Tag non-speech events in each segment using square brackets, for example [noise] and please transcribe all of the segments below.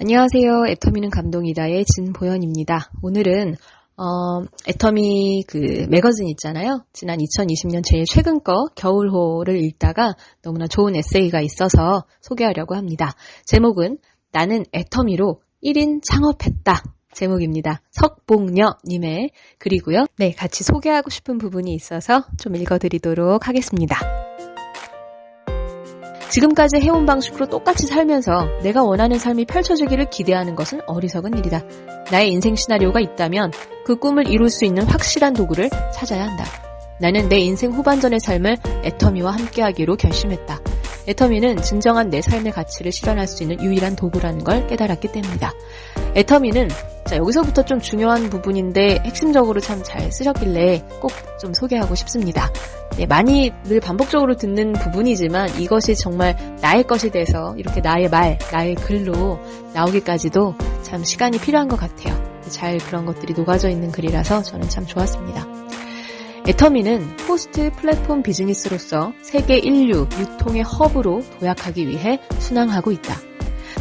안녕하세요. 애터미는 감동이다의 진보연입니다. 오늘은 어, 애터미 그 매거진 있잖아요. 지난 2020년 제일 최근 거 겨울호를 읽다가 너무나 좋은 에세이가 있어서 소개하려고 합니다. 제목은 나는 애터미로 1인 창업했다. 제목입니다. 석봉녀님의 글이고요. 네, 같이 소개하고 싶은 부분이 있어서 좀 읽어드리도록 하겠습니다. 지금까지 해온 방식으로 똑같이 살면서 내가 원하는 삶이 펼쳐지기를 기대하는 것은 어리석은 일이다. 나의 인생 시나리오가 있다면 그 꿈을 이룰 수 있는 확실한 도구를 찾아야 한다. 나는 내 인생 후반전의 삶을 애터미와 함께하기로 결심했다. 애터미는 진정한 내 삶의 가치를 실현할 수 있는 유일한 도구라는 걸 깨달았기 때문이다. 애터미는 자 여기서부터 좀 중요한 부분인데 핵심적으로 참 잘 쓰셨길래 꼭 좀 소개하고 싶습니다. 네, 많이 늘 반복적으로 듣는 부분이지만 이것이 정말 나의 것이 돼서 이렇게 나의 말, 나의 글로 나오기까지도 참 시간이 필요한 것 같아요. 잘 그런 것들이 녹아져 있는 글이라서 저는 참 좋았습니다. 애터미는 포스트 플랫폼 비즈니스로서 세계 인류 유통의 허브로 도약하기 위해 순항하고 있다.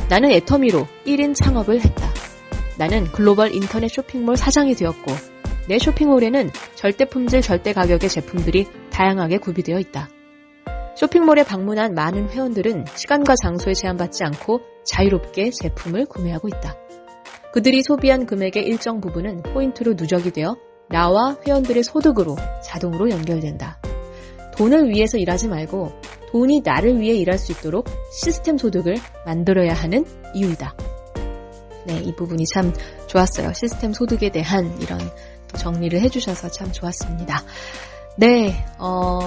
나는 애터미로 1인 창업을 했다. 나는 글로벌 인터넷 쇼핑몰 사장이 되었고 내 쇼핑몰에는 절대 품질 절대 가격의 제품들이 다양하게 구비되어 있다. 쇼핑몰에 방문한 많은 회원들은 시간과 장소에 제한받지 않고 자유롭게 제품을 구매하고 있다. 그들이 소비한 금액의 일정 부분은 포인트로 누적이 되어 나와 회원들의 소득으로 자동으로 연결된다. 돈을 위해서 일하지 말고 돈이 나를 위해 일할 수 있도록 시스템 소득을 만들어야 하는 이유이다. 네, 이 부분이 참 좋았어요. 시스템 소득에 대한 이런 정리를 해주셔서 참 좋았습니다. 네, 어,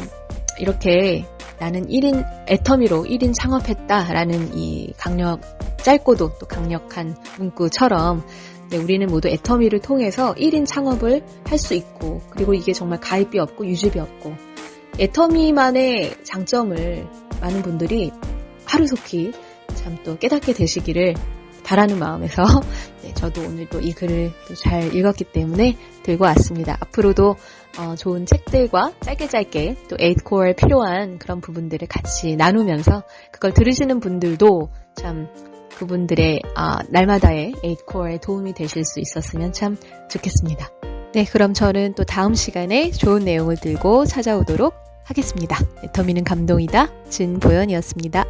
이렇게 나는 1인, 애터미로 1인 창업했다라는 이 강력, 짧고도 또 강력한 문구처럼 네, 우리는 모두 애터미를 통해서 1인 창업을 할 수 있고, 그리고 이게 정말 가입비 없고 유지비 없고, 애터미만의 장점을 많은 분들이 하루속히 참 또 깨닫게 되시기를 바라는 마음에서 [laughs] 네, 저도 오늘 또 이 글을 잘 읽었기 때문에 들고 왔습니다. 앞으로도 어, 좋은 책들과 짧게 짧게 또 에이트코어에 필요한 그런 부분들을 같이 나누면서 그걸 들으시는 분들도 참 그분들의 아, 날마다의 에이트코어에 도움이 되실 수 있었으면 참 좋겠습니다. 네, 그럼 저는 또 다음 시간에 좋은 내용을 들고 찾아오도록 하겠습니다. 네, 더미는 감동이다. 진보연이었습니다.